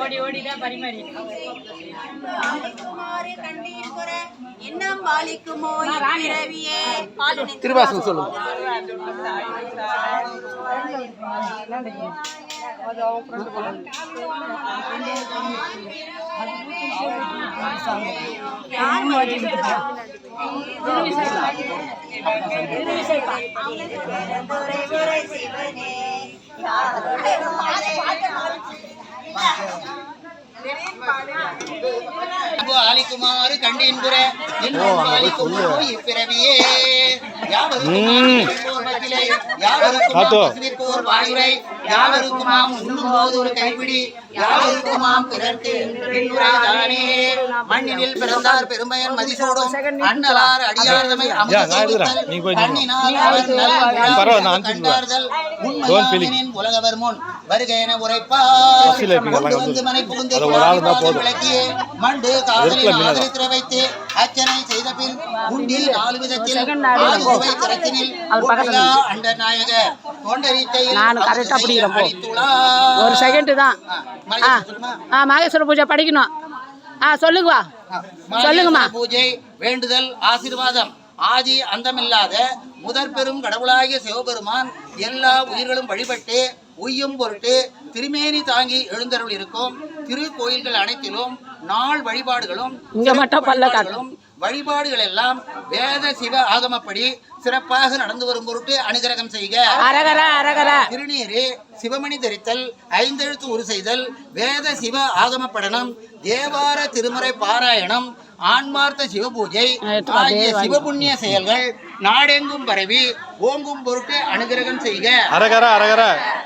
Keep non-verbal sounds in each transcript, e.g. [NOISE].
ஓடி ஓடி தான் பரிமாறி. திருவாசகம் சொல்லுங்க. சிவனே ஆலிக்குமாறு கண்டின்புற இப்பிறவியே. யாவருக்கும் வாயுரை யாவருக்குமாம் உண்ணும்போது ஒரு கைப்பிடி. யாவருக்குமாம் பிறர்க்கு? பின்னுரைதானே மண்ணினில் பிறந்தார் பெருமையன் மதிசூடும். அண்ணலார் அடியார்தமை உலகவர் முன் வருக என உரைப்பார். மனை புகுந்து மண்டு காதலில். ஆதரித்திர வைத்து அர்ச்சனை செய்த பின் உண்டில் நாலு விதத்தில் ஆதுவை திறத்தினில் ஒப்பிலா அண்ட நாயக தொண்டரித்தையில். ஒரு செகண்ட் தான். ஆ, மகேஸ்வர பூஜை படிக்கணும். ஆ சொல்லுங்க வா. ஆ, சொல்லுங்கம்மா. பூஜை வேண்டுதல் ஆசீர்வாதம். ஆதி அந்தமில்லாத முதற் பெரும் கடவுளாகிய சிவபெருமான் எல்லா உயிர்களும் வழிபட்டு உய்யும் பொருட்டு திருமேனி தாங்கி எழுந்தருள் இருக்கும். திருக்கோயில்கள் அனைத்திலும் நாள் வழிபாடுகளும் இங்க மட்டும் பல்ல காட்டு. வழிபாடுகளும், வழிபாடுகள் எல்லாம் வேத சிவ ஆகமப்படி சிறப்பாக நடந்து வரும் பொருட்டு அனுகிரகம் செய்க. அரகர அரகர. திருநீரு சிவமணி தரித்தல் ஐந்தெழுத்து உரு செய்தல் வேத சிவ ஆகம படனம் தேவார திருமறை பாராயணம் ஆன்மார்த்த சிவபூஜை ஆகிய சிவபுண்ணிய செயல்கள் நாடெங்கும் பரவி ஓங்கும் பொருட்டு அனுகிரகம் செய்க. அரகர அரகர.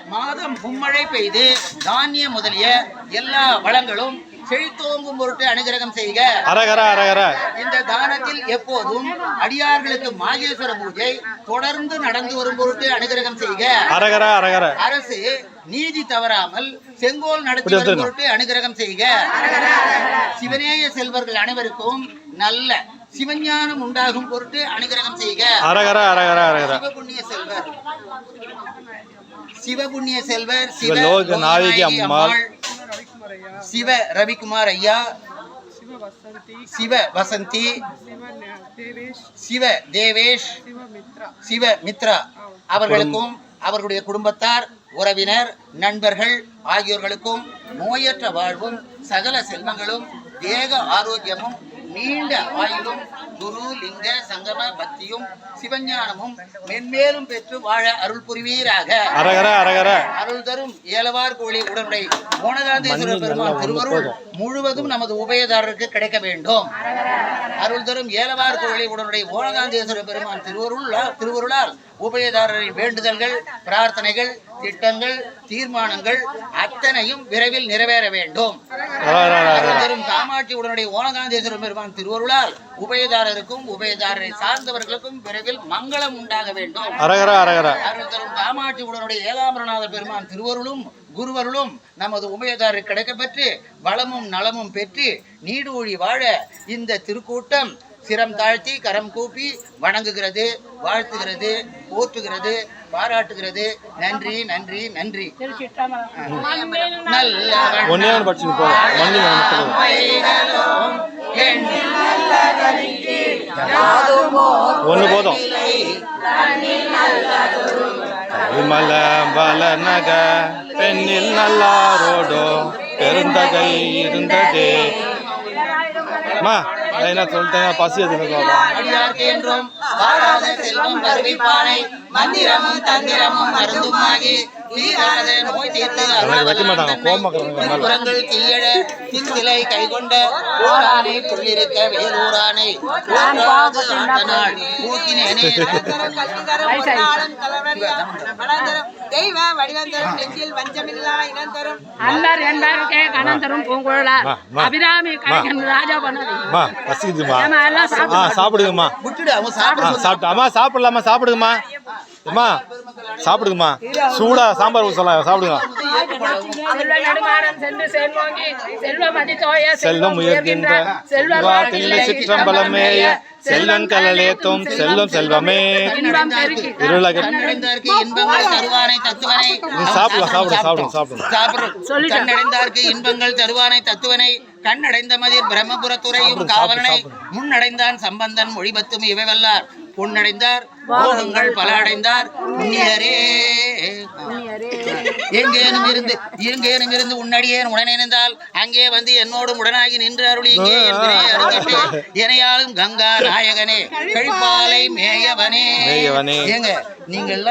மாதம் மும்மழை பெய்து தானிய முதலிய எல்லா வளங்களும் செழித்தோங்கும் பொருட்டு அனுகிரகம் செய்க. அரகர அரகர இந்த தானத்தில் எப்போதும் அடியார்களுக்கு மாகேஸ்வர பூஜை தொடர்ந்து நடந்து வரும் பொருட்டு அனுகிரகம் செய்க. அரகர அரகர அரசு நீதி தவறாமல் செங்கோல் நடத்தி வரும். பொருட்டு அனுகிரகம் செய்க. சிவநேய செல்வர்கள் அனைவருக்கும் நல்ல சிவஞானம் உண்டாகும் பொருட்டு அனுகிரகம் செய்க. அரகர அரகர அரகர சிவபுண்ணிய செல்வர். சிவபுண்ணிய செல்வர் சிவ நாயகி அம்மாள். சிவ ரவிக்குமார் ஐயா. சிவ வசந்தி. சிவ தேவேஷ். சிவ மித்ரா. அவர்களுக்கும் அவர்களுடைய குடும்பத்தார் உறவினர் நண்பர்கள் ஆகியோர்களுக்கும் நோயற்ற வாழ்வும் சகல செல்வங்களும் தேக ஆரோக்கியமும் நீண்ட ஆயுளும் குரு லிங்க சங்கம பக்தியும் சிவஞானமும் மென்மேலும் பெற்று வாழ அருள் புரிவீராக. அருள் தரும் ஏலவார் கோழி உடனுடை மோனகாந்தேஸ்வரர் பெருமான் திருவருள் முழுவதும் நமது உபயதாரருக்கு கிடைக்க வேண்டும். அருள் தரும் ஏலவார் கோழி உடனுடைய ஓனகாந்தேஸ்வரர் பெருமான் திருவருள் திருவருளால் உபயதாரரின் வேண்டுதல்கள் பிரார்த்தனைகள் திட்டங்கள் தீர்மானங்கள் அத்தனையும் விரைவில் நிறைவேற வேண்டும். தரும் காமாட்சி உடனுடைய ஓனகாந்தேஸ்வரர் பெருமான் திருவருளால் உபயதாரருக்கும் உபயதாரரை சார்ந்தவர்களுக்கும் விரைவில் மங்களம் உண்டாக வேண்டும். அருள் தரும் காமாட்சி உடனுடைய ஏகாம்பரநாத பெருமான் திருவருளும் குருவருளும் நமது உபயதாரர் கிடைக்கப்பெற்று வளமும் நலமும் பெற்று நீடூழி வாழ இந்த திருக்கூட்டம் சிரம் தாழ்த்தி கரம் கூப்பி வணங்குகிறது வாழ்த்துகிறது போற்றுகிறது. பாராட்டுகிறது. நன்றி நன்றி நன்றி. ஒன்னே எண்ணில் ஒன்று போதும். விமல பல நக பெண்ணில் நல்லாரோடோ பெருந்தகை இருந்ததே. நான் என்ன சொல்லிட்டேன் பசி எதுக்கு செல்வம் மந்திரமும் தந்திரமும் மருந்துமாகி தீராத நோய் தீர்த்து எனக்கு வைக்க மாட்டாங்க, கோவமாக்குறாங்க அதனால. புறங்கள் தீயட திந்திலை கைகொண்ட ஓரானை புள்ளிருக்க வேலூரானை [LAUGHS] தெய்வ வடிவந்தரும் நெஞ்சில் வஞ்சமில்லா இனந்தரும். அன்பர் பூங்குழலார். அபிராமி ராஜா சாப்பிடுங்கம்மா. சாப்பிடலாமா? சாப்பிடுங்கம்மா. அம்மா. சாப்பிடுங்கம்மா சூடா சாம்பார் ஊற்றலாம் சாப்பிடுங்க செல்வம் செல்வம் உயர்கின்ற சிற்றம்பலமேய செல்வன் கலலேத்தும் செல்வம் செல்வமே சாப்பிடலாம், சாப்பிடுங்க, சாப்பிடுங்க. சாப்பிடுறோம் கண்ணடைந்தார்க்கு இன்பங்கள் தருவானை தத்துவனை. கண்ணடைந்த மதிர் பிரம்மபுரத்துறையும் காவலனை முன்னடைந்தான் சம்பந்தன் மொழிபத்தும் இவை வல்லார் பொன்னடைந்தார் போகங்கள் பல அடைந்தார் புண்ணியரே எங்கேனும் இருந்து எங்கேனும் இருந்து உன்னடியேன் உடனே நின்றால் அங்கே வந்து என்னோடும் உடனாகி நின்று அருளி இங்கே என் வினையை அறுக்கட்டு எனையாளும் கங்கா நாயகனே கழிப்பாலை மேயவனே. மேயவனே. ஏங்க நீங்க எல்லாம்